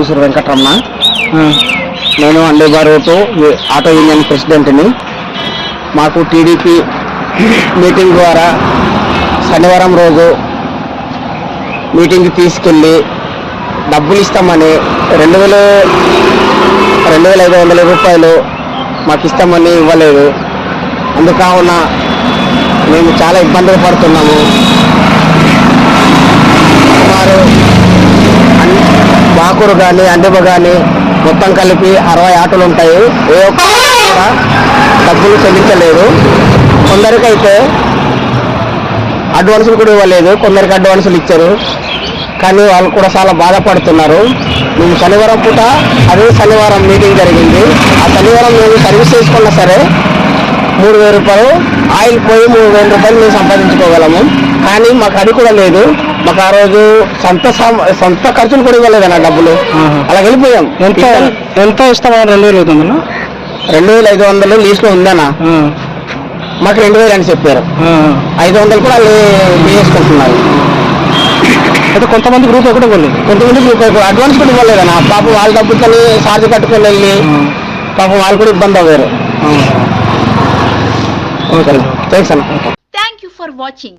చూసారు వెంకటరమణ. నేను అండేబారోతో auto union ప్రెసిడెంట్ని. మాకు టీడీపీ మీటింగ్ ద్వారా శనివారం రోజు మీటింగ్కి తీసుకెళ్ళి డబ్బులు ఇస్తామని రెండు వేల రెండు వేల ఐదు వందల రూపాయలు మాకు ఇస్తామని ఇవ్వలేదు. అందుకావున మేము చాలా ఇబ్బందులు పడుతున్నాము సుమారు అన్- ఆకురు కానీ అండిబ కానీ మొత్తం కలిపి అరవై ఆటలు ఉంటాయి. ఏ ఒక్క కూడా డబ్బులు చెల్లించలేదు. కొందరికైతే అడ్వాన్సులు కూడా ఇవ్వలేదు. కొందరికి అడ్వాన్సులు ఇచ్చారు. కానీ వాళ్ళు కూడా చాలా బాధపడుతున్నారు. మేము శనివారం పూట అదే శనివారం మీటింగ్ జరిగింది. ఆ శనివారం మేము సర్వీస్ చేసుకున్నా సరే మూడు వేల రూపాయలు ఆయిల్ పోయి మూడు వేల రూపాయలు మేము సంపాదించుకోగలము. కానీ మాకు అది కూడా లేదు. మాకు ఆ రోజు సొంత సొంత ఖర్చులు కూడా ఇవ్వలేదు అన్న డబ్బులు. అలా వెళ్ళిపోయాం. ఎంత ఎంత ఇస్తామా రెండు వేల ఐదు వందలు రెండు వేల ఐదు వందలు లీస్ట్లో ఉందన్న. మాకు రెండు వేలు అని చెప్పారు. ఐదు వందలు కూడా వాళ్ళు వేసుకుంటున్నారు అయితే కొంతమంది గ్రూప్ ఎక్కడ పోలేదు కొంతమంది ఇప్పుడు అడ్వాన్స్ కూడా ఇవ్వలేదన్న పాపం వాళ్ళ డబ్బులతో ఛార్జ్ కట్టుకొని వెళ్ళి పాపం వాళ్ళు కూడా ఇబ్బంది అవ్వారు ఓకే థ్యాంక్స్ అన్న. Thank you for watching